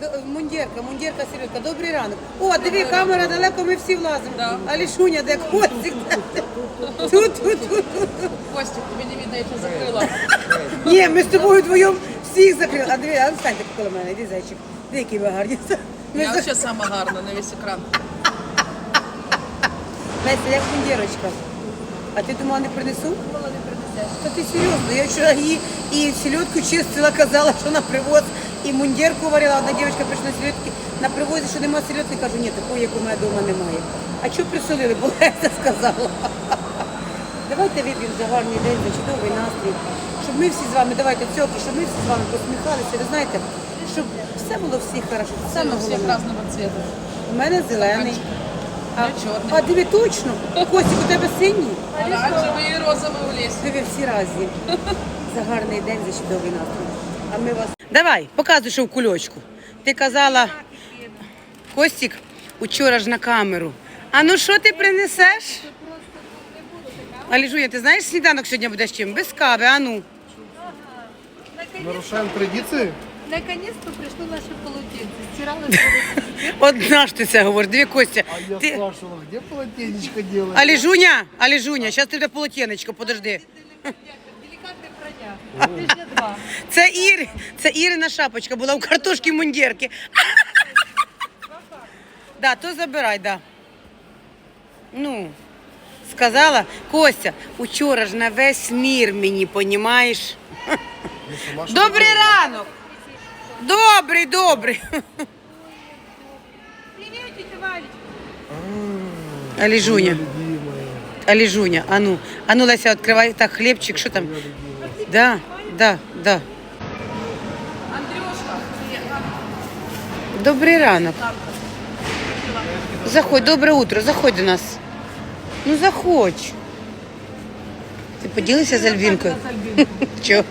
Д- Мундірка, мундірка, Сережка, добрий ранок. О, диви, камера далеко, ми всі влазимо. Да. А лішуня, де котик. Тут, тут, тут. Костик, тебе не видно, я тебя закрыла. Ні, ми з тобою вдвоєм всіх закрили. А диви, а встаньте коло мене, іди зайчик. Диви, які ви гарні. Ми Я за- вообще сама гарна на весь экран. Леся, як мундірочка. А ти думала, не принесу? Та ти серйозно, я вчора її і селедку чистила, казала, що на привоз, і мундірку варила. Одна дівчинка прийшла на селедки, на привозі, що немає селедки, кажу, ні, такої, як у мене вдома немає. А що присолили, бо Леся сказала. Давайте вип'ємо за гарний день, за чудовий настрій, щоб ми всі з вами, давайте цьоки, щоб ми всі з вами посміхалися, ви знаєте, щоб все було всіх хорошо. Це Саме головне. разного цвета. У мене зелений. А, Я чорний. а диви точно, Костік, у тебе синій? Оранжевый и розовый у Леси. Диви всі разі. За гарний день, за чудовий настрій. А ми вас. Давай, показуй, що в кульочку. Ти казала, Костік, учора ж на камеру. А ну що ти принесеш? Аліжуня, ти знаєш, сніданок сьогодні буде з чим? Без кави, а ну. Нарушаем традиции? Наконец-то пришло наше полотенце. Стиралось Одна ж ти це говориш, диви, Костя. А я Ти... спрашивала, где полотенечко делать? Аліжуня, Аліжуня, зараз ти буде полотенечко, подожди. Тижня два. Це Ір, це Ірина шапочка була у картошки мундірки. Да, то забирай, да. Ну, сказала, Костя, учора ж на весь мір мені, понімаєш? Добрий ранок! Добрий, добрий. Привет, тетя Валечка. Аліжуня. Аліжуня, а ну, а ну, Леся, відкривай так хлібчик, що там? Да, да, да. Андрюшка, Добрий ранок. Заходь, добре утро, заходь до нас. Ну заходь. Ти поділися з Альбінкою? Чого?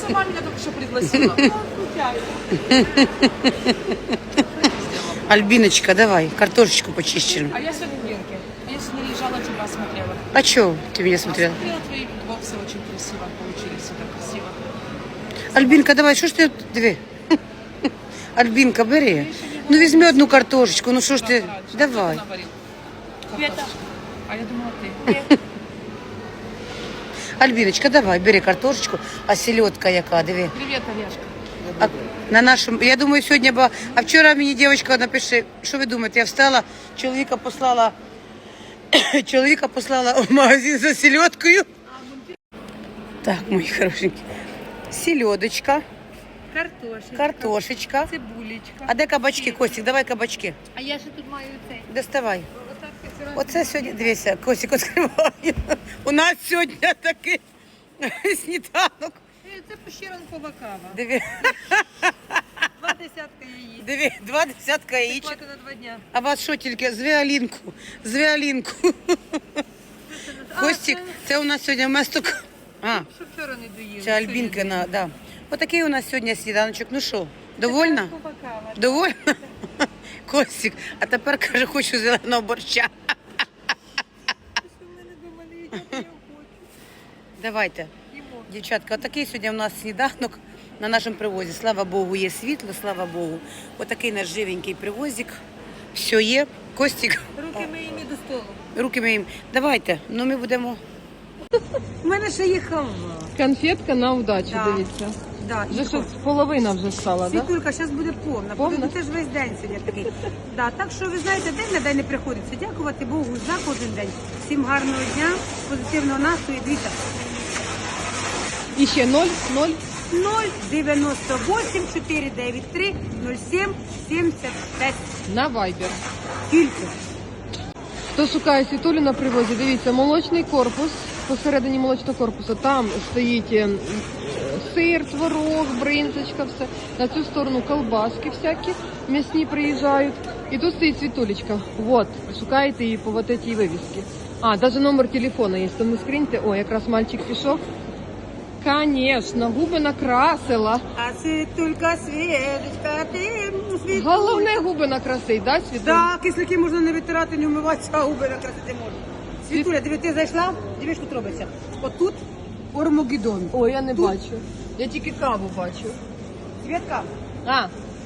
Сама меня только что пригласила. Альбіночка, давай, картошечку почищену. А я сегодня А чого ти мене смотрела? Смотрела твои боксы, очень красиво получились, всегда красиво. Альбінка, давай, що ж ти тут? Диви. Альбінка, бери. Ну візьми одну картошечку, ну що ж ти? Пораньше. Давай. Кто наварил? Картошечку. А я думала ты. Альбіночка, давай, бери картошечку, а селедка яка, диви. Привет, Олежка. А, на нашому, я думаю, сьогодні, бо, а вчора мені дівчинка напише, що ви думаєте, я встала, чоловіка послала, чоловіка послала в магазин за селедкою. Так, мої хорошенькі. Селедочка, Картошечка. картошечка. Цибулечка. А де кабачки, Костік, давай кабачки. А я ще тут маю цей. Доставай. Отак. Оце сьогодні, дивися, Костік відкриває. У нас сьогодні такий сніданок. Е, Це пощеранкова кава. Два десятка яїць. диви, два десятка яєчок. Хватить на два дня. А вас що тільки з віолінку, з віолінку. А, Костік, це- це у нас сьогодні вместо... А, Що вчора не доїли. це Альбінка, на, да. Отакий у нас сьогодні сніданочок. Ну що, довольна? Пощеранкова. Довольна? Костік, а тепер каже, хочу зеленого борща. Давайте. Дівчатка, отакий сьогодні у нас сніданок на нашому привозі. Слава Богу, є світло, слава Богу. Отакий наш живенький привозик. Все є. Костік, Руки мої до столу. руки моїм. Давайте, ну ми будемо. У мене ще є халва. Конфетка на удачу, Да. дивіться. Да, і Вже що? щось половина вже стала, да? Світулька, зараз буде повна. Повна? Повна? Це ж весь день сьогодні такий. Да, так що ви знаєте, день на день не приходиться. Дякувати Богу за кожен день. Всім гарного дня, позитивного настрою. Дивіться, І ще 0, 0. 098 493 07 75. на Viber. Тільки. Хто шукає світулю на привозі, дивіться, молочний корпус, посередині молочного корпусу, там стоїть е, сир, творог, бринзочка, все. На цю сторону колбаски всякі, м'ясні приїжджають. І тут стоїть світулечка. Вот, шукаєте її по вот цій вивісці. А, навіть номер телефона є, тому скриньте. О, якраз мальчик пішов. Конечно, губи накрасила. А світулька, світочка, ти світулька. Головне губи накрасить, да, Світуль? Да, кисляки можна не витирати, не вмиватися, а губи накрасити можна. Світуля, диви, ти зайшла, диви, що тут робиться. Отут Ормогідон. Ой, я не бачу. Я тільки каву бачу. Світка, А,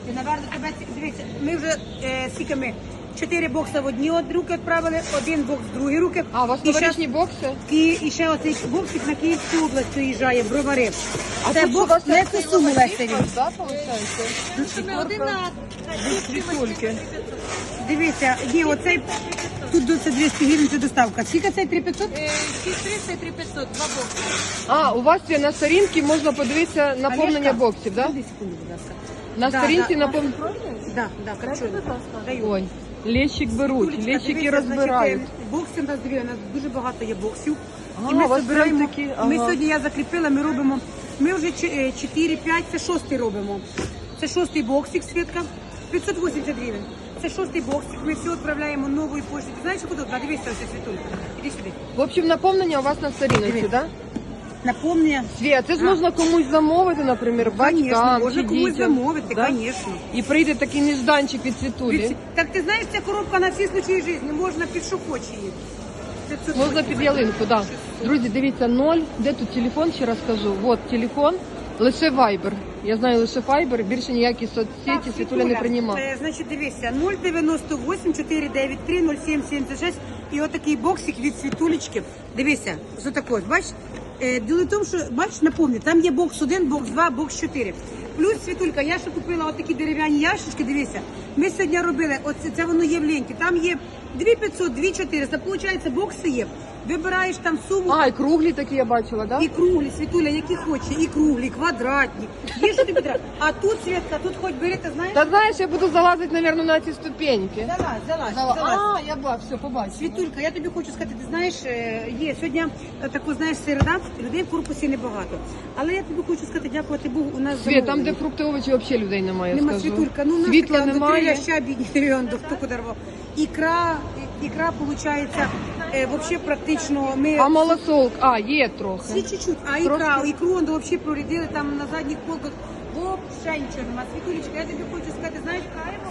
ти, наверно, тебе ці- дивіться, ми вже е, скільки ми? Чотири бокси в одні от руки відправили, один бокс в другі руки. а у вас І бокси? І ще оцей боксик на Київську область виїжджає, в бровари. А Це бокс як суму да, один на Світульки. Дивіться, є оцей, тут до це 200 гривень, це доставка. Скільки цей 3500? 6300 і 3500, два бокси. А, у вас є на сторінці можна подивитися наповнення Олежка, боксів, да? Одну секунду, будь ласка. На Да, сторінці да. наповнення. Да, да, хочу. Даю. Ой, лещик беруть, Юлечка, лещики дивіться, розбирають. значить, е, Бокси у нас дві, у нас дуже багато є боксів. А, і ми у вас збираємо. прям такі, Ми сьогодні я закріпила, ми робимо. Ми вже 4-5, це шостий робимо. Це шостий боксик, Світка. 580 гривень. Це шостий боксик. Ми все відправляємо новою поштою. Ти знаєш, куди? Да, Дивись, ось Світулька. Іди сюди. В общем, наповнення у вас на сторінці, Диви. да? Напомни. Свія, це ж можна комусь замовити, наприклад, Конечно, батькам можна комусь дітям. замовити, да? конечно. І прийде такий нежданчик від світулі. Так ти знаєш, ця коробка на всі случаї життя. Можна під що хоче її. 500 Можна гривень. під ялинку, да. Друзі, дивіться, ноль. Де тут телефон? Ще раз кажу. Вот телефон. Лише Viber. Я знаю лише Viber, більше ніякі соцсеті Так, Світуля не приймає. е, Значить, дивися, 098 493 0776 і отакий боксик від Світулечки. Дивися, що таке, ось, бачиш? Е, Діло в тому, що, бач, напомню, там є бокс 1, бокс 2, бокс 4. Плюс, Світулька, я ще купила отакі дерев'яні ящички, дивися. Ми сьогодні робили, оце, це воно є в ленті, там є 2500, 2400, виходить, бокси є. Вибираєш там суму, А, і круглі такі я бачила, да? і круглі, світуля, які хоче, і круглі, і квадратні. Є що тобі треба. А тут, Світка, тут хоч бери, ти знаєш? Та знаєш, я буду залазити, мабуть, на ці ступеньки. Залазь, залазь, Зала- залазь. А, я бачу, все, побачила. Світулька, я тобі хочу сказати, ти знаєш, е, є сьогодні е, таку, знаєш, середа, людей в корпусі небагато. Але я тобі хочу сказати, дякувати Богу, у нас Світ, там, де замовлення. фрукти, овочі, взагалі людей немає, Нема скажу. світулька, ну у нас Світла таке, немає. До хто куди рвав. Ікра, ікра, виходить, е, вообще практично ми... А малосолк, а, є трохи. Всі чуть-чуть, а ікра, Трошки. ікру он взагалі прорядили там на задніх полках. Вообще нічого нема. Світулечка, я тобі хочу сказати, знаєш,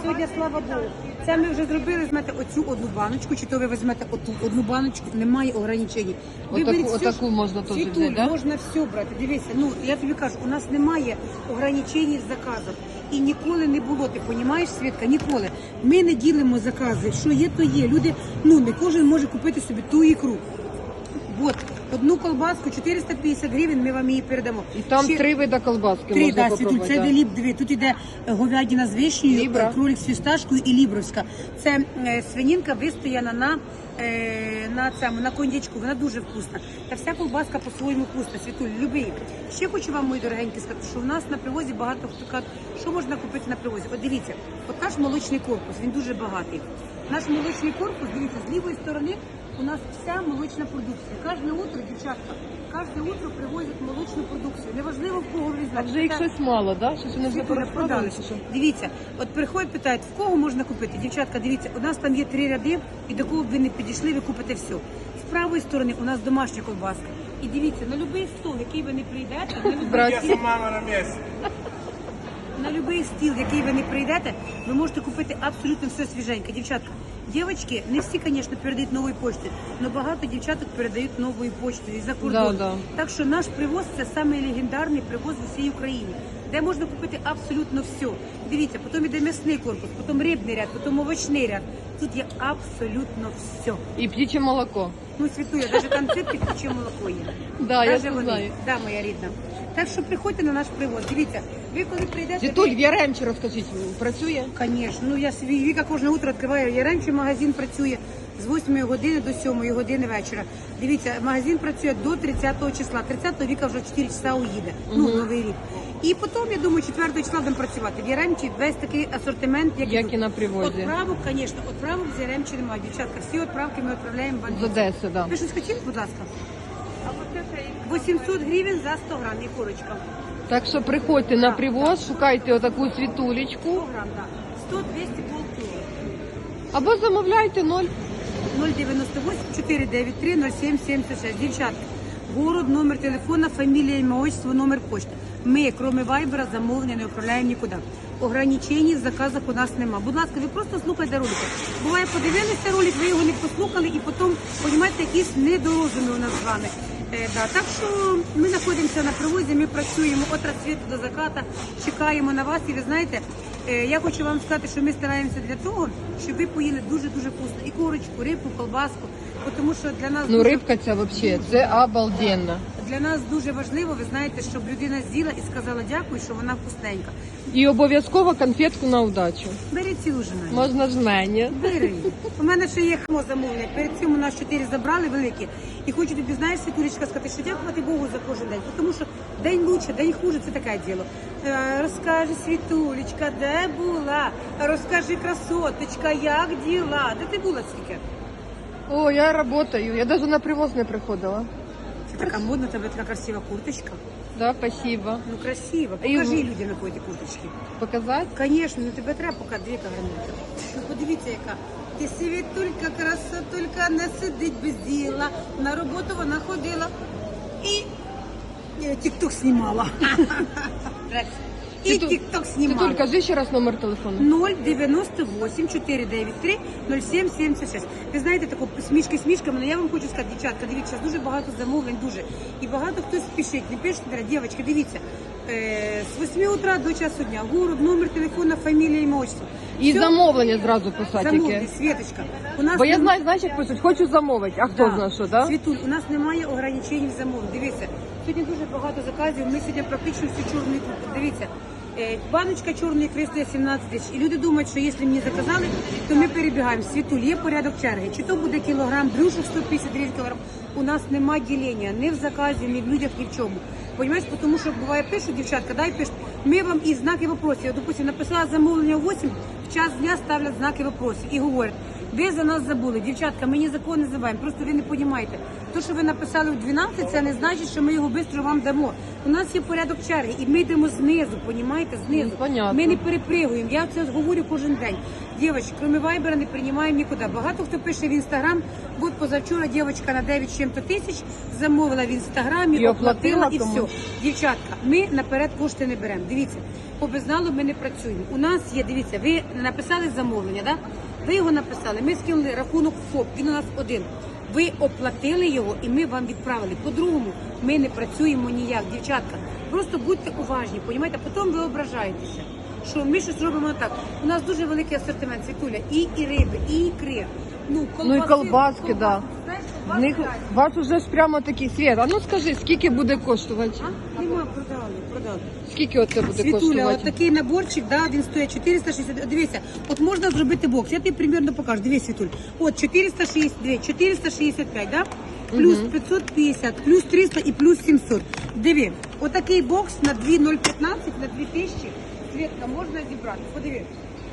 сьогодні, слава Богу, це ми вже зробили, візьмете оцю одну баночку, чи то ви візьмете оту одну баночку, немає ограничень. Отаку- все, отаку що- можна теж Світуль, взяти, да? можна все брати. Дивися, ну я тобі кажу, у нас немає ограничень в заказах. І ніколи не було, ти розумієш, Світка, ніколи. Ми не ділимо закази. Що є, то є. Люди, ну не кожен може купити собі ту ікру. От, одну колбаску 450 гривень, ми вам її передамо. І там Ще- три вида колбаски Три, можна да, попробувати. це да. диви. Тут іде е, говядина з вишнею, Лібра. е, кролик з фісташкою і лібровська. Це е, свинінка вистояна на, е, на цьому, на кондячку. Вона дуже вкусна. Та вся колбаска по-своєму вкусна, Світуль, любий. Ще хочу вам, мої дорогенькі, сказати, що в нас на привозі багато хто каже, що можна купити на привозі. От дивіться, от наш молочний корпус, він дуже багатий. Наш молочний корпус, дивіться, з лівої сторони у нас вся молочна продукція. Кожне утро, дівчатка, кожне утро привозять молочну продукцію. Неважливо, в кого ви А вже їх щось мало, да? Щось вони вже Світуля, порозпродали, продали. чи що? Дивіться, от приходять, питають, в кого можна купити? Дівчатка, дивіться, у нас там є три ряди, і до кого б ви не підійшли, ви купите все. З правої сторони у нас домашня ковбаска. І дивіться, на будь-який стол, який ви не прийдете, на будь-який Братці. стіл, на будь-який стіл, який ви не прийдете, ви можете купити абсолютно все свіженьке. Дівчатка, дівчатки, не всі, звісно, передають нової поштою, але багато дівчаток передають новою поштою і за кордон. Да, да. Так що наш привоз це самий легендарний привоз в усій Україні, де можна купити абсолютно все. Дивіться, потім іде м'ясний корпус, потім рибний ряд, потім овочний ряд. Тут є абсолютно все. І птіче молоко. Ну, світує, навіть концепти птіче молоко є. Да, я Даже це вони. знаю. Да, моя рідна. Так що приходьте на наш привоз. Дивіться, ви коли прийдете. Світуль, ви- в Яремчі розкажіть, працює? Звісно, ну я свій Віка кожне утро відкриваю. Я раніше магазин працює з 8 години до 7 години вечора. Дивіться, магазин працює до 30 числа. 30 Віка вже 4 часа уїде. Ну, новий рік. І потім, я думаю, 4 числа будемо працювати. В Яремчі весь такий асортимент, як Як і на привозі. Отправок, звісно, отправок з Яремчі немає. Дівчатка, всі відправки ми відправляємо в З. Одеси, да. Ви щось хотіли, будь ласка? А вот это 800 гривень за 100 грам, і курочка. Так що приходьте на привоз, шукайте отаку 100 світулечку. грам, так. 100-200 полкіло. Або замовляйте ноль. 098 493 0776. Дівчатка, город, номер телефона, фамілія, ім'я, отчество, номер почти. Ми, крім вайбера, замовлення не відправляємо нікуди. Ограничень в заказах у нас нема. Будь ласка, ви просто слухайте ролики. Буває, подивилися ролик, ви його не послухали і потім, розумієте, якісь недорозуми у нас з вами. Е, да, так що ми знаходимося на привозі, ми працюємо від розсвіту до заката, чекаємо на вас. І ви знаєте, е, я хочу вам сказати, що ми стараємося для того, щоб ви поїли дуже-дуже вкусно. І курочку, рибку, колбаску. Тому що для нас Ну дуже- рибка ця взагалі, це обалденно. для нас дуже важливо, ви знаєте, щоб людина з'їла і сказала дякую, що вона вкусненька. І обов'язково конфетку на удачу. Бери ці уже Надя. Можна ж мені. Бери. У мене ще є хмо замовлення. Перед цим у нас чотири забрали великі. І хочу тобі, знаєш, Світулечка, сказати, що дякувати Богу за кожен день. Тому що день лучше, день хуже, це таке діло. Е, Розкажи, Світулечка, де була? Розкажи, красоточка, як діла? Де ти була скільки? О, я працюю, я навіть на привоз не приходила. Це така модна, тебе така красива курточка. Да, спасибо. Ну красиво. І Покажи в- людям, якої ти курточки. Показати? Конечно, ну тебе треба поки дві гранати. Ну подивіться, яка. Ти світулька, красотулька, не сидить без діла. На роботу вона ходила е, тік-ток знімала. І Світу- тік-ток Світуль, знімала. кажи ще раз номер телефону. 098 493 0776. Ви знаєте, таку смішки смішками, але я вам хочу сказати, дівчатка, дивіться, дуже багато замовлень, дуже. І багато хто спішить, не пишуть, дівчатки, дивіться. Е, з 8 утра до часу дня, город, номер телефона, фамілія, ім'я, отчество. І Все, замовлення зразу писати замовлення, яке. Світочка. У нас Бо я нема- знаю, знаєш, як пишуть, хочу замовити, а хто Да. знає, що, да? Світуль, у нас немає ограничень в замовленні. Дивіться, сьогодні дуже багато заказів. Ми сьогодні практично всю чорну ікру. Дивіться, е, баночка чорної ікри 17 тисяч. І люди думають, що якщо мені заказали, то ми перебігаємо. Світуль, є порядок черги. Чи то буде кілограм, брюшок 150 гривень кілограм. У нас нема ділення ні в заказі, ні в людях, ні в чому. Понімаєш, тому що буває пишуть, дівчатка, дай пишуть. Ми вам і знаки вопросів. Я, допустим, написала замовлення 8, в час дня ставлять знаки вопросів і говорять, ви за нас забули. Дівчатка, ми ні за кого не забуваємо. Просто ви не розумієте. То, що ви написали в 12, це не значить, що ми його швидко вам дамо. У нас є порядок черги, і ми йдемо знизу, понімаєте, знизу. Ну, понятно. Ми не перепригуємо. Я це говорю кожен день. Дівчатки, крім вайбера, не приймаємо нікуди. Багато хто пише в інстаграм. От позавчора дівчинка на 9 чим-то тисяч замовила в інстаграмі, І оплатила оплатила і комусь. все. Дівчатка, ми наперед кошти не беремо. Дивіться, по безналу ми не працюємо. У нас є, дивіться, ви написали замовлення, да? Ви його написали, ми скинули рахунок ФОП, він у нас один. Ви оплатили його і ми вам відправили. По-другому, ми не працюємо ніяк, дівчатка. Просто будьте уважні, понімаєте? Потім ви ображаєтеся, що ми щось робимо так. У нас дуже великий асортимент світуля, і, і риби, і ікри. Ну, Ну і колбаски, да. Знаєш, В них вас уже ж прямо такий світ. А ну скажи, скільки буде коштувати? А? Нема, продали. Скільки оце буде Світуля, коштувати? от такий наборчик, да, він стоїть 460. Дивіться, от можна зробити бокс. Я тобі примірно покажу. Дивись, Світуль. От 462, 465, да? Плюс 550, плюс 300 і плюс 700. Диви, отакий бокс на 2,015, на 2000. Світка, можна зібрати. Подиви.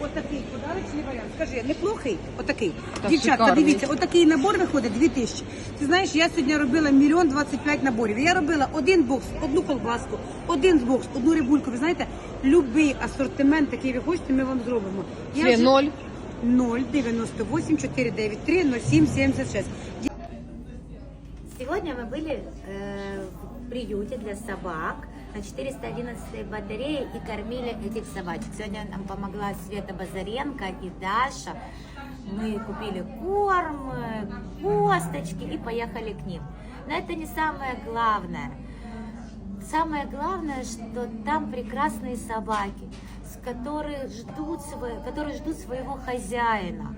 Отакий подарочний варіант. Скажи, неплохий? Отакий. Та Дівчатка, шикарний. дивіться, отакий набор виходить 2000. Ти знаєш, я сьогодні робила мільйон 25 наборів. Я робила один бокс, одну колбаску, один бокс, одну рибульку. Ви знаєте, любий асортимент, який ви хочете, ми вам зробимо. Я Це вже- ноль. 098 493 0776. Сегодня мы были э, в приюте для собак на 411 батарее и кормили этих собачек. Сегодня нам помогла Света Базаренко и Даша. Мы купили корм, косточки и поехали к ним. Но это не самое главное. Самое главное, что там прекрасные собаки, которые ждут, свое, которые ждут своего хозяина.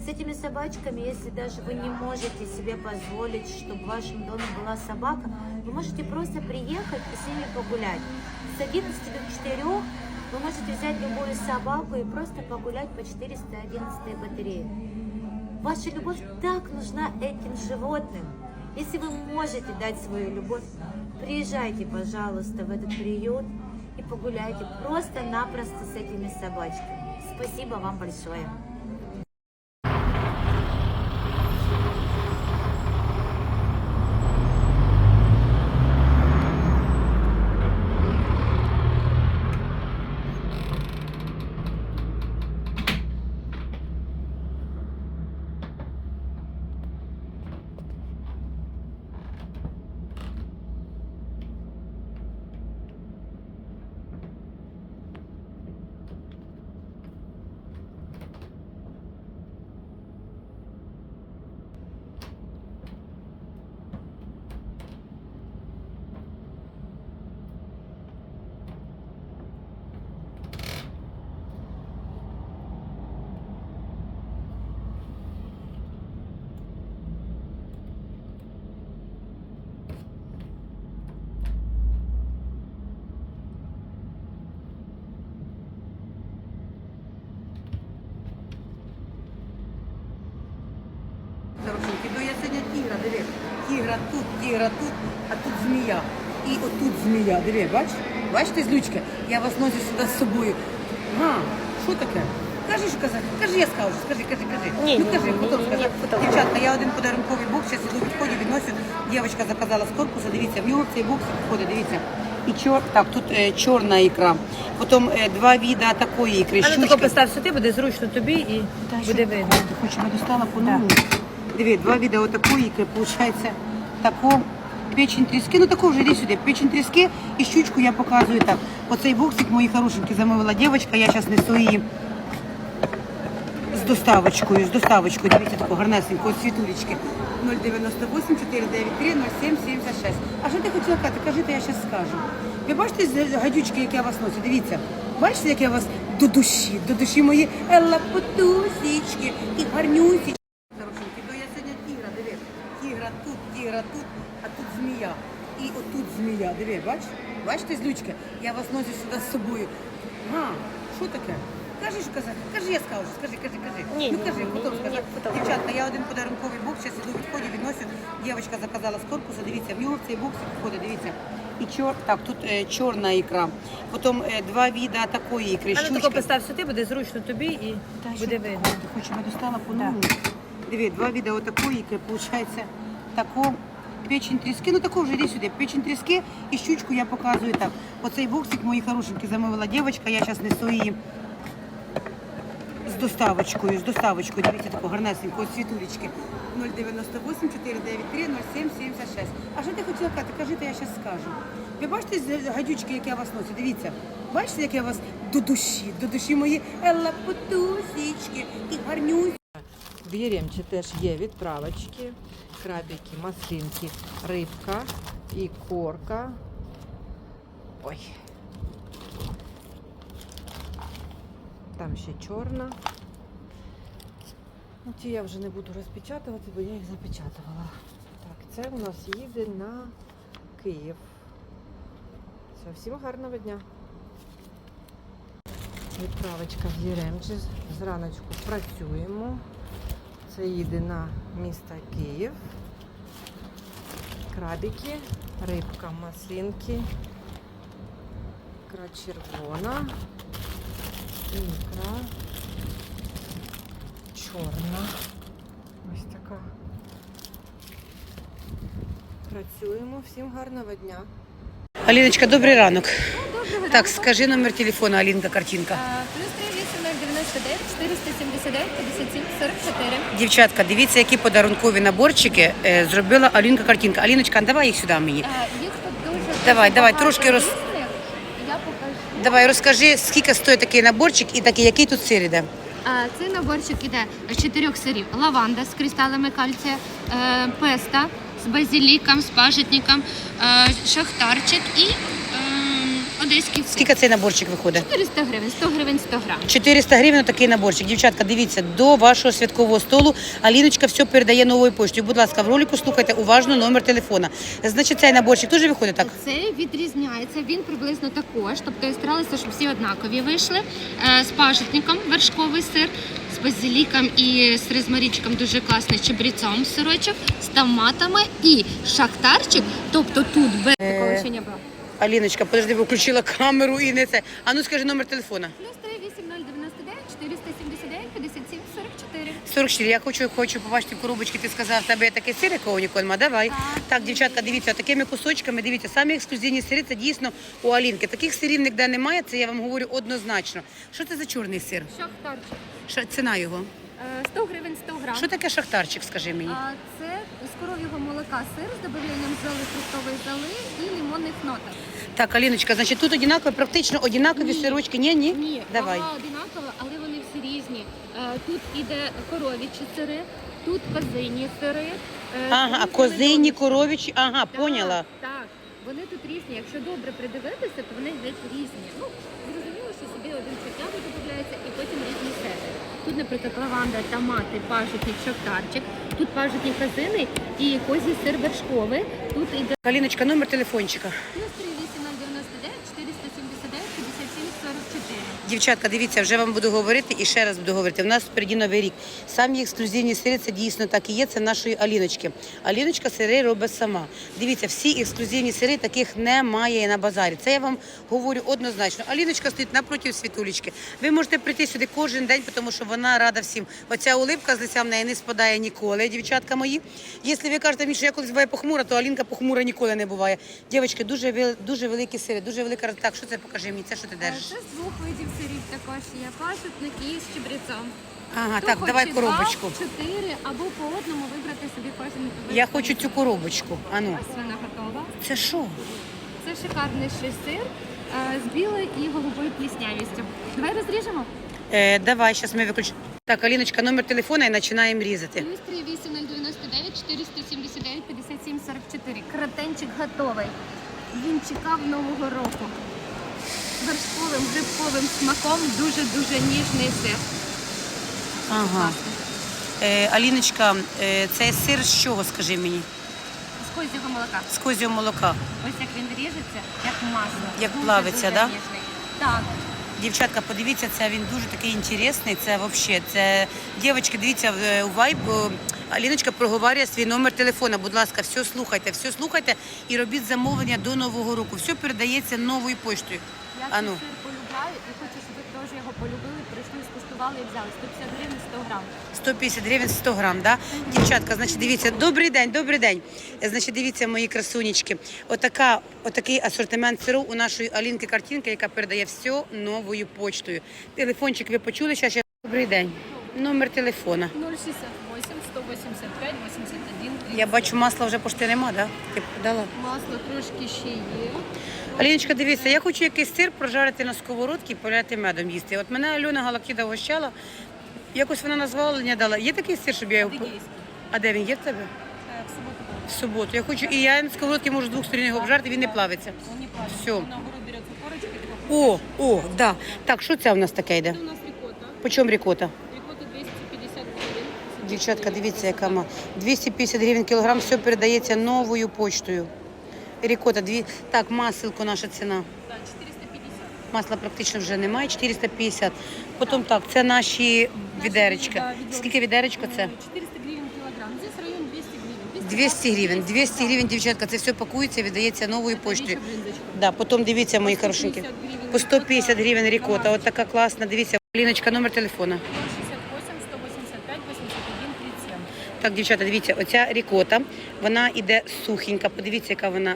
С этими собачками, если даже вы не можете себе позволить, чтобы в вашем доме была собака, вы можете просто приехать и с ними погулять. С 11 до 4 вы можете взять любую собаку и просто погулять по 411 батарее. Ваша любовь так нужна этим животным. Если вы можете дать свою любовь, приезжайте, пожалуйста, в этот приют и погуляйте просто-напросто с этими собачками. Спасибо вам большое. Тігра тут, а тут змія. І отут змія. Диви, бач? Бачите, злючка? Я вас носю сюди з собою. А, що таке? Кажи, що казати. Кажи, я скажу. Скажи, кажи, кажи. Ні, ну ні, кажи, ні, потім ні, скажи. ні, потім. Дівчатка, я один подарунковий бокс, зараз іду відході, відносю. Дівчинка заказала з корпусу, дивіться, в нього в цей бокс входить, дивіться. І чор, так, тут е, чорна ікра. Потім е, два вида такої ікри. А щучка. тако постав сюди, буде зручно тобі і буде видно. Ти хочеш, я достала по новому. Диви, два вида отакої ікри, виходить, тако, печень тріски, ну тако вже йди сюди, печень тріски і щучку я показую так. Оцей боксик, мої хорошенькі, замовила дівчинка, я зараз несу її з доставочкою, з доставочкою, дивіться, таку гарнесеньку, світулечки. 098 493 0776. А що ти хотіла казати? Кажи, я зараз скажу. Ви бачите гадючки, як я вас носю? Дивіться. Бачите, як я вас до душі, до душі мої лапотусічки і гарнюсічки. Хорошенькі, то я сьогодні тігра, диви. Тігра тут, тігра тут, а тут змія. І отут змія, диви, бач? Бачите, злючка? Я вас носю сюди з собою. А, що таке? Кажи, що казати. Кажи, я скажу. Скажи, кажи, кажи. Ні, ну ні, кажи, ні, потім ні, скажи. ні, потім. Дівчатка, я один подарунковий бокс, зараз іду відході, відносю. Дівчинка заказала з корпусу, дивіться, в нього в цей бокс входить, дивіться. І чор, так, тут е, чорна ікра. Потім е, два вида такої ікри. А ну тако постав сюди, буде зручно тобі і буде видно. Ти хочеш, я достала по новому. Диви, два вида отакої, яке виходить тако. Печень тріски, ну тако вже йди сюди. Печень тріски і щучку я показую так. Оцей боксик, мої хорошенькі, замовила дівчинка, я зараз несу її з доставочкою, з доставочкою. Дивіться, таку гарнесеньку, от світулечки. 098 493 0776. А що ти хотіла казати? Кажи, то я зараз скажу. Ви бачите гадючки, як я вас носю? Дивіться. Бачите, як я вас до душі, до душі мої лапотусічки і гарнюсі. В Єремчі теж є відправочки, крабики, маслинки, рибка і корка. Ой. Там ще чорна. Ну, ті я вже не буду розпечатувати, бо я їх запечатувала. Так, це у нас їде на Київ. Все, всім гарного дня. Відправочка в Єремчі. Зраночку працюємо. Це їде на місто Київ. Крабики, рибка, маслинки, ікра червона, ікра чорна. Ось така. Працюємо. Всім гарного дня. Аліночка, добрий ранок. Так, скажи номер телефону, Алінка, картинка. Плюс 38099 479 57 44. Дівчатка, дивіться, які подарункові наборчики е, зробила Алінка картинка. Аліночка, давай їх сюди мені. Е, Їх тут дуже Давай, давай, багато трошки роз- різних. Я покажу. Давай розкажи, скільки стоїть такий наборчик і такий, який тут сир іде. А, Цей наборчик іде з чотирьох сирів. Лаванда з кристалами кальція, е, песта з базиліком, з пажитником, е, шахтарчик і е, одеський сир. Скільки цей наборчик виходить? 400 гривень, 100 гривень 100 грам. 400 гривень такий наборчик. Дівчатка, дивіться, до вашого святкового столу Аліночка все передає новою поштою. Будь ласка, в ролику слухайте уважно номер телефона. Значить, цей наборчик теж виходить так? Це відрізняється. Він приблизно також. Тобто я старалася, щоб всі однакові вийшли. Е, З пажитником вершковий сир, з базиліком і з розмарічком дуже класний чебрецом сирочок, з томатами і шахтарчик. Тобто тут без Е, було. Аліночка, подожди, бо включила камеру і не це. А ну скажи номер телефона. Плюс 38099 479 57 44. 44. Я хочу, хочу побачити в коробочці. Ти сказав, в тебе є такий сир, якого ніколи нема. Давай. Так, дівчатка, дивіться, такими кусочками, дивіться, самі ексклюзивні сири це дійсно у Алінки. Таких сирів ніде немає, це я вам говорю однозначно. Що це за чорний сир? Шахтарчик. Що, ціна його? Е, 100 гривень 100 грам. Що таке шахтарчик, скажи мені? А це з коров'ього молока сир з додаванням золи, фруктової золи і лимонних ноток. Так, Аліночка, значить тут однакові, практично однакові Ні. сирочки. Ні, ні? Ні, Давай. вага одинакова, але вони всі різні. Е, Тут іде коров'ячі сири, тут козині сири. е, Ага, тут козині, коровічі, ага, Так, поняла. Так, вони тут різні. Якщо добре придивитися, то вони йдуть різні. Ну, зрозуміло, що собі один чутявий додається і потім різні сири. Тут, наприклад, лаванда, томати, пажитник, шахтарчик. Тут важать і казини, і козі сир вершковий. Тут іде Каліночка, номер телефончика. Дівчатка, дивіться, вже вам буду говорити і ще раз буду говорити. У нас впереді новий рік. Самі ексклюзивні сири, це дійсно так і є. Це нашої Аліночки. Аліночка сири робить сама. Дивіться, всі ексклюзивні сири таких немає на базарі. Це я вам говорю однозначно. Аліночка стоїть напроти світулечки. Ви можете прийти сюди кожен день, тому що вона рада всім. Оця улипка з лиця в неї не спадає ніколи, дівчатка мої. Якщо ви кажете, мені, що я колись буваю похмура, то Алінка похмура ніколи не буває. Дівчатки, дуже дуже великі сири, дуже велика. Так, що це покажи мені? Це що ти держиш? Це з двох видів сирів також є пасочник і з чебрецом. Ага, Хто так, хоче давай два, коробочку. Чотири або по одному вибрати собі кожен. Я хочу цю коробочку. Ану, Ось вона готова. це що? Це шикарний ще сир е, з білою і голубою пліснявістю. Давай розріжемо. Е, давай, зараз ми виключимо. Так, Аліночка, номер телефона і починаємо різати. Плюс 38099 479 57 44. Кратенчик готовий. Він чекав нового року. Вершковим грибковим смаком дуже-дуже ніжний сир. Ага. Е, Аліночка, е, цей сир з чого, скажи мені? З козього молока. З козього молока. Ось як він ріжеться, як масло. Як Дуже-дуже плавиться, да? ніжний. Так. Дівчатка, подивіться, це він дуже такий інтересний. Це взагалі, це дівчатки, дивіться е, у вайб. е, Аліночка проговорює свій номер телефона. Будь ласка, все слухайте, все слухайте і робіть замовлення до нового року. Все передається новою поштою. Я А цей ну. сир полюбляю і хочу, щоб ви теж його полюбили, прийшли, скуштували і взяли. 150 гривень 100 грам. 150 гривень 100 грам, да? Дівчатка, значить, дивіться, добрий день, добрий день. Значить, дивіться, мої красунечки. Отака, отакий асортимент сиру у нашої Алінки Картинки, яка передає все новою почтою. Телефончик ви почули, зараз я... Добрий день. Номер телефона. 068 185 81 Я бачу, масла вже пошти нема, да? Ти подала? Масло трошки ще є. Аліночка, дивіться, я хочу якийсь сир прожарити на сковородці і поляти медом їсти. От мене Альона Галакіда гощала, якось вона назвала, не дала. Є такий сир, щоб я його... А де він є в тебе? Е, В суботу В суботу. Я хочу, і я на сковородці можу з двох сторін його обжарити, він не плавиться. он не плавится. Все. На гору берется корочка, это О, о, да. Так, що це у нас таке йде? у нас рикотта. По чому рікота? Рикотта 250 гривен. Дівчатка, дивіться, яка ма. 250 гривень кілограм, все передається новою почтою. Рікота, дві... так, маселко наша ціна. Да, 450. Масла практично вже немає, 450. Потім так, це наші відеречка. да. Скільки відеречко це? Э, 400 гривен килограмм. Здесь район 200 гривен. 200 гривень. 200 гривень, дівчатка, це все пакується, віддається новою поштою. Да, потім дивіться, мої хорошенькі. 150 гривен По 150 гривень рікота. От така класна. Дивіться, Ліночка, номер телефона. 068 185 81 37. Так, дівчата, дивіться, оця рікота, вона іде сухенька. Подивіться, яка вона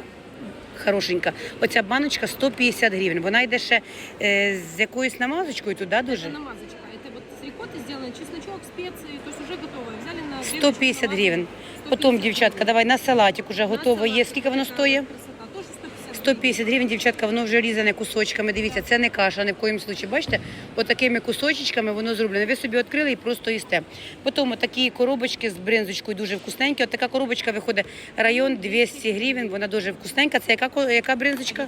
хорошенька. Оця баночка 150 гривень. Вона йде ще е, з якоюсь намазочкою туди, Это дуже. намазочка. Это вот с рикотты сделано чесночок, специи, то есть уже готовое. Взяли на 150 греночку, гривень. намазали. Потім, 150 дівчатка, гривен. давай на салатик уже На готово є. салат Скільки воно такая стоїть? Красота. Тоже 150 150 гривень, дівчатка, воно вже різане кусочками. Дивіться, це не каша, ні в коїм случаї. Бачите, отакими кусочечками воно зроблене. Ви собі відкрили і просто їсте. Потім такі коробочки з бринзочкою дуже вкусненькі. От така коробочка виходить район 200 гривень. Вона дуже вкусненька. Це яка яка бринзочка?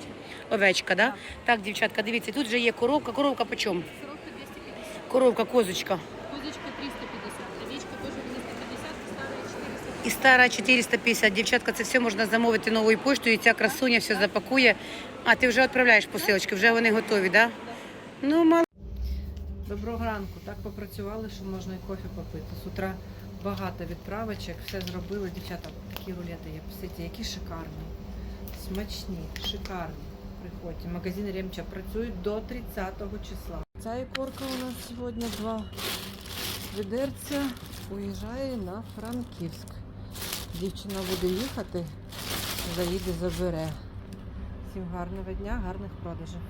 Овечка, да? Так, дівчатка, дивіться, тут вже є коробка. Коробка по чому? Коробка 250. Коробка, козочка. Козочка 350. Овечка тоже 350. Старая 450. І стара 450. Дівчатка, це все можна замовити новою поштою. І ця красуня все запакує. А ти вже відправляєш посилочки, вже вони готові? Да? Ну, мало. Доброго ранку. Так попрацювали, що можна і кофе попити. З утра багато відправочок, все зробили. Дівчата, такі рулети є. Посидіть, які шикарні, смачні, шикарні. Приходьте. Магазин Ремча працюють до 30 числа. Ця ікорка у нас сьогодні два відерця уїжджає на Франківськ. Дівчина буде їхати, заїде, забере. Всім гарного дня, гарних продажів.